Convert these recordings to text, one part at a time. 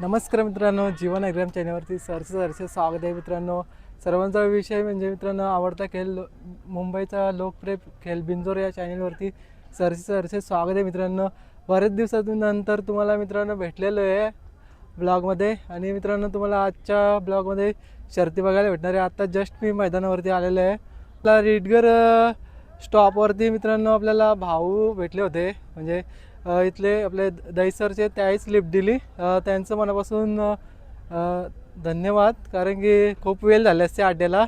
नमस्कार मित्रांनो जीवन अग्रम चॅनलवरती सरचं सरचे स्वागत आहे मित्रांनो. सर्वांचा विषय म्हणजे मित्रांनो आवडता खेळ लो- मुंबईचा लोकप्रिय खेळ बिंजोर या चॅनलवरती सरचे सरचे स्वागत आहे मित्रांनो. बरेच दिवसातून नंतर तुम्हाला मित्रांनो भेटलेलो आहे ब्लॉगमध्ये. आणि मित्रांनो तुम्हाला आजच्या ब्लॉगमध्ये शर्ती बघायला भेटणार आहे. आत्ता जस्ट मी मैदानावरती आलेलो आहे. आपला रीडगर स्टॉपवरती मित्रांनो आपल्याला भाऊ भेटले होते. म्हणजे इथले आपले दहीसरचे त्याही स्लिप दिली. त्यांचं मनापासून धन्यवाद. कारण की खूप वेळ झाले असते अड्ड्याला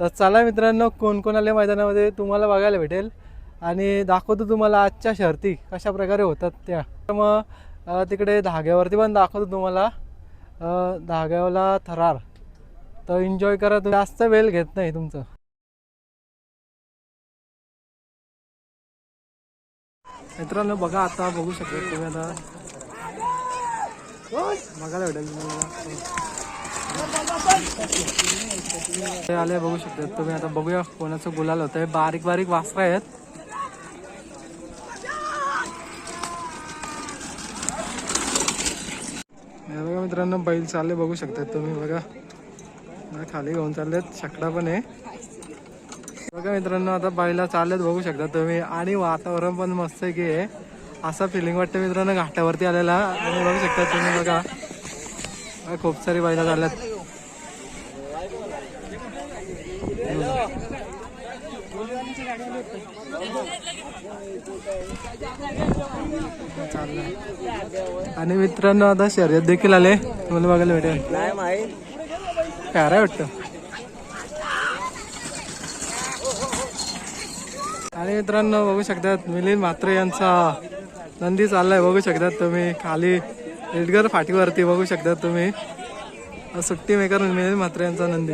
तर चला मित्रांनो कोणकोणाल्या मैदानामध्ये तुम्हाला बघायला भेटेल. आणि दाखवतो तुम्हाला आजच्या शर्ती कशा प्रकारे होतात त्या. तर मग तिकडे धाग्यावरती पण दाखवतो तुम्हाला. अ, धाग्यावला थरार. तर एन्जॉय करा तुम्ही. जास्त वेळ घेत नाही तुमचं. मित्रांनो बघा आता बघू शकता तुम्ही आता. बघायला भेटेल तुम्हाला. ते आले बघू शकता तुम्ही आता. बघूया कोणाचं गुलाल होत आहे बारीक बारीक वासरा आहेत. बघा मित्रांनो बैल चालले बघू शकतात तुम्ही. बघा. खाली घेऊन चाललेत. शकडा पण आहे. बघा मित्रांनो आता बैला चाललेत बघू शकता तुम्ही. आणि वातावरण पण मस्त आहे की. असा फिलिंग वाटतं मित्रांनो घाटावरती आलेला. आणि बघू शकता तुम्ही बघा. खूप सारी बैला चालल्यात. चाललंय. आणि मित्रांनो आता शर्यत देखील आले. तुम्हाला बघायला भेटेल. आहे वाटतं? आणि मित्रांनो बघू शकतात मिलिंद म्हात्रे यांचा नंदी चाललाय बघू शकतात तुम्ही. खाली रेडगर फाटीवरती बघू शकतात तुम्ही. सुट्टी मेकर मिलिंद म्हात्रे यांचा नंदी.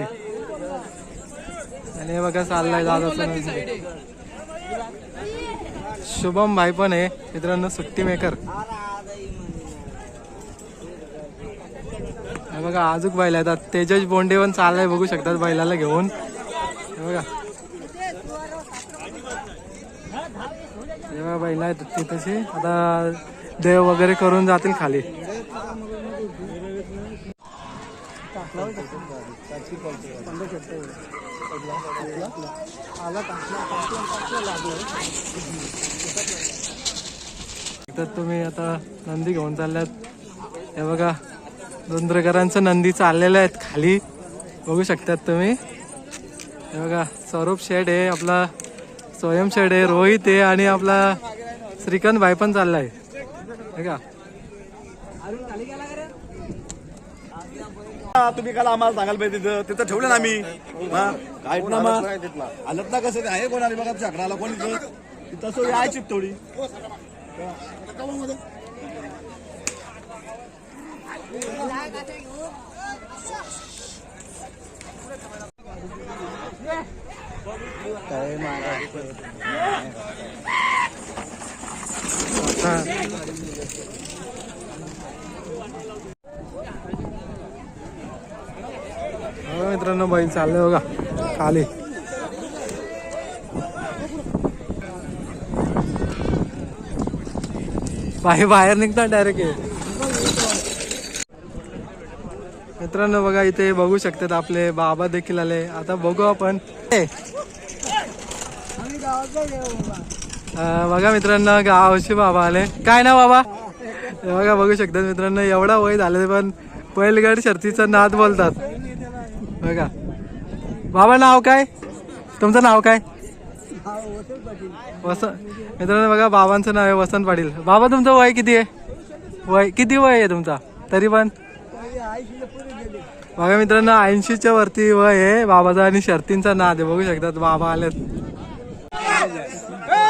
आणि हे बघा चाललाय दादाचा नंदी. शुभम भाई पण आहे मित्रांनो सुट्टी मेकर. हे बघा आजूक बैल आहेत. आता तेजस बोंडे पण चाललाय बघू शकतात बैलाला घेऊन. हे बघा. हे बघा बैल आहेत तिथेची आता देव वगैरे करून जातील खाली. तर तुम्ही आता नंदी घेऊन चालल्यात. हे बघा धुंद्रकरांचं नंदी चाललेलं आहेत खाली. बघू शकतात तुम्ही. हे बघा स्वरूप शेड आहे आपला स्वयं शेड आहे रोहित आहे आणि आपला श्रीकांत भाई पण चाललाय. हे का? हा, तुम्ही काल आम्हाला सांगायला पाहिजे तिथं. तिथं ठेवलं ना आम्ही. हा, काय आलत ना कसं? आहे कोण आली बघा चक्राला कोण तिथं सोय आहे चिप मित्रांनो बैल चाललंय बघा खाली. बाहेर बाहेर निघतात डायरेक्ट मित्रांनो बघा इथे बघू शकतात आपले बाबा देखील आले. आता बघू आपण. बघा मित्रांनो गावशी बाबा आले. काय ना बाबा? बघा बघू शकतात मित्रांनो एवढा वय झाले पण बैलगाडी शर्तीचा नाद बोलतात. बघा बाबा नाव काय? तुमचं नाव काय? वसंत मित्रांनो बघा बाबांचं नाव आहे वसंत पाटील. बाबा तुमचं वय किती आहे? वय किती वय आहे तुमचा? तरी पण? बघा मित्रांनो ऐंशीच्या वरती वय आहे. बाबाचा आणि शर्तींचा नाद आहे. बघू शकतात बाबा आलेत.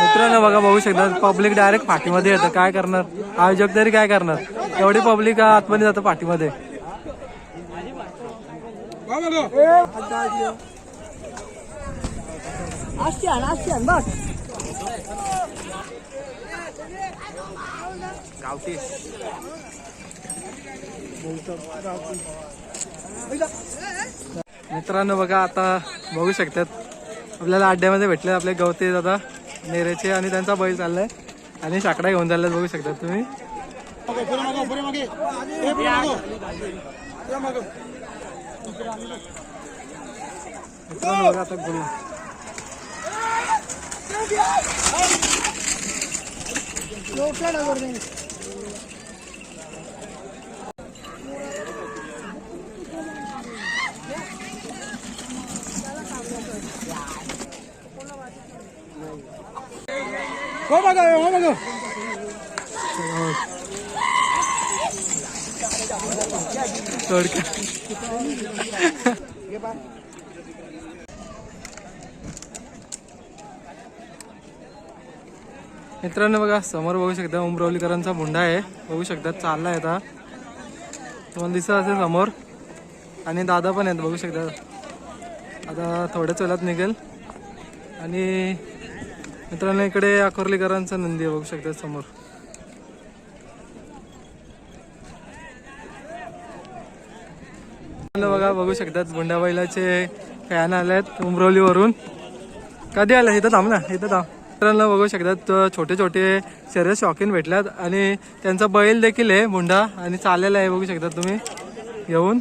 मित्रांनो बघा बघू शकतात पब्लिक डायरेक्ट पाठीमध्ये येतं. काय करणार? आयोजक तरी काय करणार? एवढी पब्लिक आतमध्ये जातं पाठीमध्ये. मित्रांनो बघा आता बघू शकतात. आपल्याला अड्ड्यामध्ये भेटले आपले गवते दादा नेरेचे आणि त्यांचा बैल चाललाय. आणि साकडा घेऊन चाललाय बघू शकतात तुम्ही. बघा आता गुल हो बघा हो बघा थोडक्यात मित्रांनो बघा समोर बघू शकता उमरावलीकरांचा मुंडा आहे. बघू शकता चालला आहे आता. तुम्हाला दिसत असेल समोर. आणि दादा पण आहेत बघू शकता. आता थोड्याच वेळात निघेल. आणि मित्रांनो इकडे अकोर्लीकरांचा नंदी आहे बघू शकता समोर. बघा बघू शकतात. गुंडाबाईलाचे फॅन आलेत उमरवलीवरून. कधी आलं? इथं थांब ना इथं थांब. मित्रांना बघू शकतात छोटे छोटे शर्यत शौकीन भेटल्यात आणि त्यांचा बैल देखील आहे मुंडा आणि चाललेला आहे बघू शकतात तुम्ही. येऊन.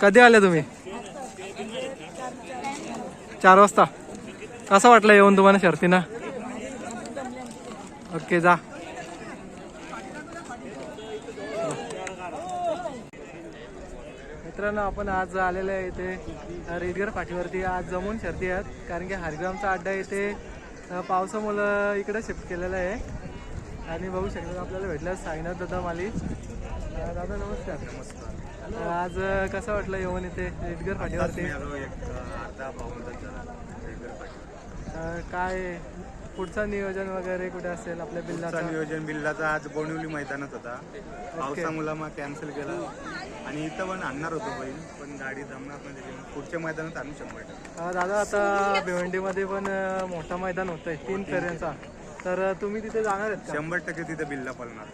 कधी आले तुम्ही? चार वाजता. कसं वाटलं येऊन तुम्हाला शर्तीना? ओके जा. मित्रांनो आपण आज आलेलो आहे इथे रेडगर पाठीवरती. आज जमून शर्ती आहेत कारण की हरिग्रामचा अड्डा इथे पावसामुळं इकडे शिफ्ट केलेला आहे. आणि बघू शकता आपल्याला भेटलं साईनाथ दादा माली. दादा नमस्कार. नमस्कार आज कसं वाटलं येऊन इथे रेडगर पाठीवरती? काय पुढचं नियोजन वगैरे कुठे असेल आपल्या बिल्लाचं? नियोजन बिल्लाचा आज बोनिवली मैदानात होता. पावसामुळे मग कॅन्सल केला. आणि इथं पण आणणार होतो बैल पण गाडी जमणार नाही पुढच्या मैदानात आणू शंभर टक्के अ, दादा आता भिवंडीमध्ये पण अ, मोठा मैदान होतंय तीन फेऱ्यांचा. तर अ, तुम्ही तिथे जाणार आहेत शंभर टक्के तिथे बिल्ला पळणार.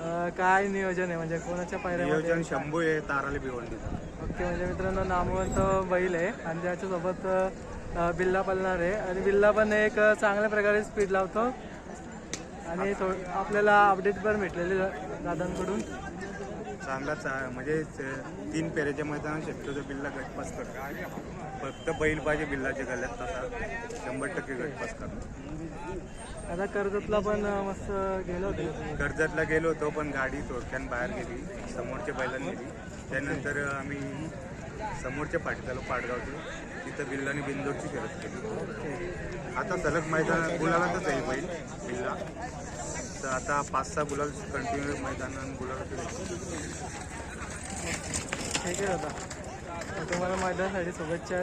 अ, काय नियोजन आहे? म्हणजे कोणाच्या पायऱ्यामध्ये नियोजन शंभू आहे ताराली भिवंडीचा ओके म्हणजे मित्रांनो नामवंत बैल आहे आणि त्याच्यासोबत अ, बिल्ला पळणार आहे. आणि बिल्ला पण एक अ, चांगल्या प्रकारे स्पीड लावतो. आणि थो आपल्याला अपडेट पण भेटलेले दादांकडून. चांगलाच आहे. म्हणजे च- तीन पेरेच्या मैदानात शक्यतो बिल्ला गटपास करतो. फक्त बैल पाहिजे बिल्लाच्या गल्यात तसा शंभर टक्के गटपास करतो. आता कर्जतला पण मस्त गेलो होते. कर्जतला गेलो होतो पण गाडी थोडक्यान बाहेर गेली समोरच्या बैलांनी गेली. त्यानंतर आम्ही समोरच्या पाठीत आलो पाडगावचे तिथं बिल्लाने बिंदोरची शरद केली. आता सलग मैदान गुलालातच आहे बैल बिल्ला. तर आता पाच सहा गुलाल कंटिन्यू मैदान गुलालात ठीक आहे दादा. तुम्हाला मैदानासाठी शुभेच्छा.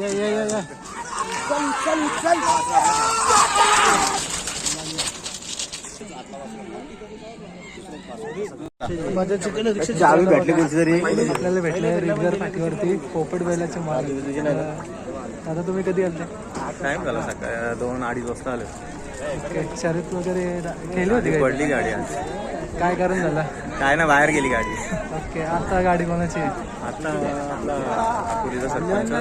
ये, ये, ये, ये. आपल्याला भेटले रिगगर पाठीवरती पोपट बैलाचे माल. आता तुम्ही कधी आलते? टाइम झाला सकाळी दोन अडीच वाजता आले. शर्यत वगैरे केली होती काय? पडली गाडी आज काय कारण झालं? काय ना बाहेर गेली गाडी. ओके आता गाडी कोणाची आहे? आता आपला पोलीचा सरपंच.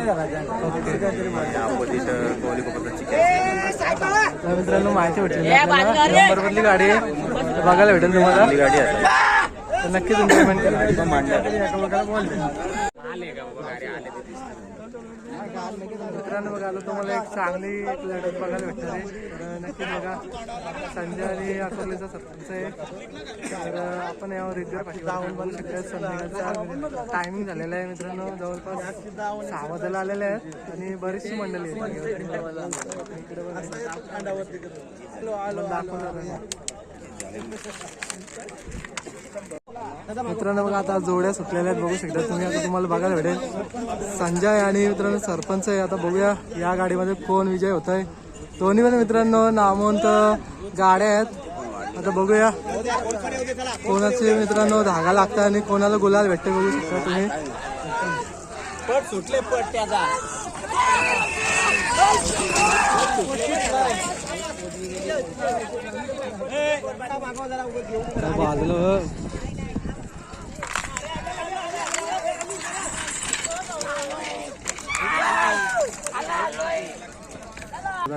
अपोजिट कोहली कोपरची तर मित्रांनो माहिती भेटली नंबरवरली गाडी आहे. बघायला भेटेल तुम्हाला. गाडी आहे. तर नक्कीच एन्जॉयमेंट करा. गाडी पण मांडल्या मित्रांनो बघा आता तुम्हाला एक चांगली एक लढत बघायला भेटणार आहे. तर नक्की बघा संजय आणि अकोलेचा सरपंच आहे. तर आपण यावर रिद्गर पाठीवर बघू शकता संध्याकाळचा टायमिंग झालेला आहे मित्रांनो. जवळपास सहा वाजायला आलेले आहेत आणि बरीचशी मंडळी आहे इकडे बघा. दाखवणार आहे. मित्रांनो बघा आता जोड्या सुटलेल्या आहेत बघू शकता तुम्ही. आता तुम्हाला बघायला भेटेल. संजय आणि मित्रांनो सरपंच आहे. आता बघूया या गाडीमध्ये कोण विजय होत आहे दोन्ही पण मित्रांनो नामवंत गाड्या आहेत. आता बघूया कोणाचे मित्रांनो धागा लागतात आणि कोणाला गुलाल भेटते बघू शकता तुम्ही. त्या बाजूला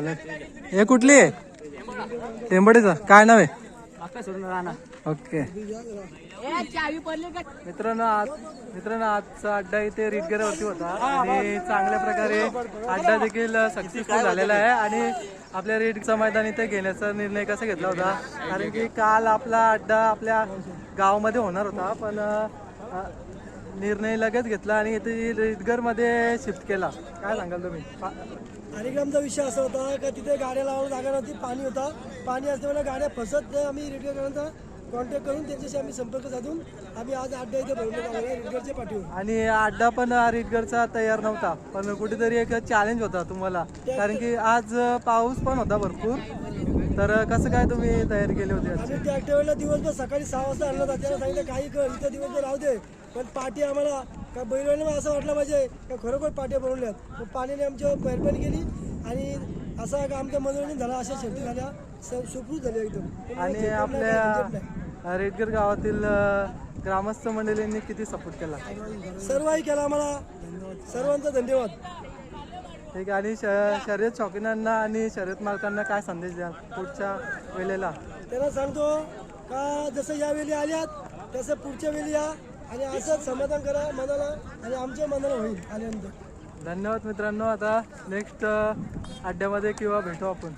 हे कुठली? आहे टेंबडीचं. काय नाव आहे? ओके. मित्रांनो आज मित्रांनो आजचा अड्डा इथे रिटगेरावरती होता. आणि चांगल्या प्रकारे अड्डा देखील सक्सेसफुल झालेला आहे. आणि आपल्या रेडचा मैदान इथे घेण्याचा निर्णय कसा घेतला होता? कारण की काल आपला अड्डा आपल्या गावामध्ये होणार होता पण निर्णय लगेच घेतला आणि इथे रिटगरमध्ये शिफ्ट केला. काय सांगाल तुम्ही? कार्यक्रमचा विषय असा होता का तिथे गाड्या लावायला जागा नव्हती पाणी होता. पाणी असल्यामुळे गाड्या फसत नाही. आम्ही रेडिओकरांचा कॉन्टॅक्ट करून त्यांच्याशी आम्ही संपर्क साधून आम्ही आज अड्डा इथे भरवण्यात आलेला आहे रेडगरच्या पाठीवर. आणि अड्डा पण रिटगरचा तयार नव्हता. पण कुठेतरी एक चॅलेंज होता तुम्हाला. कारण की आज पाऊस पण होता भरपूर. तर कसं काय तुम्ही तयारी केली होती आज? आम्ही त्या वेळेला दिवसभर सकाळी सहा वाजता आणलं होता त्याला सांगितलं काही कर इथं दिवसभर राहू दे. पण पाठी आम्हाला का बैलवाल्याला असं वाटलं पाहिजे का खरोखर पाट्या बनवल्यात मग पाण्याने आमची मेहरबानी केली आणि असा का आमचं मनोरंजन झालं अशा शेती झाल्या सुखरूप झाल्या एकदम. आणि. आपल्या रेडगर गावातील ग्रामस्थ मंडळींनी किती सपोर्ट केला? सर्वही केला आम्हाला. सर्वांचा धन्यवाद. ठीक आहे आणि श- शर्यत शौकीनांना आणि शर्यत मालकांना काय संदेश द्या पुढच्या वेळेला? त्यांना सांगतो का जसं या वेळी आल्यात तसं पुढच्या वेळी या. आणि असंच समाधान करा मनाला आणि आमच्या मनाला होईल आल्यानंतर. धन्यवाद मित्रांनो. आता नेक्स्ट अड्ड्यामध्ये किंवा भेटू आपण.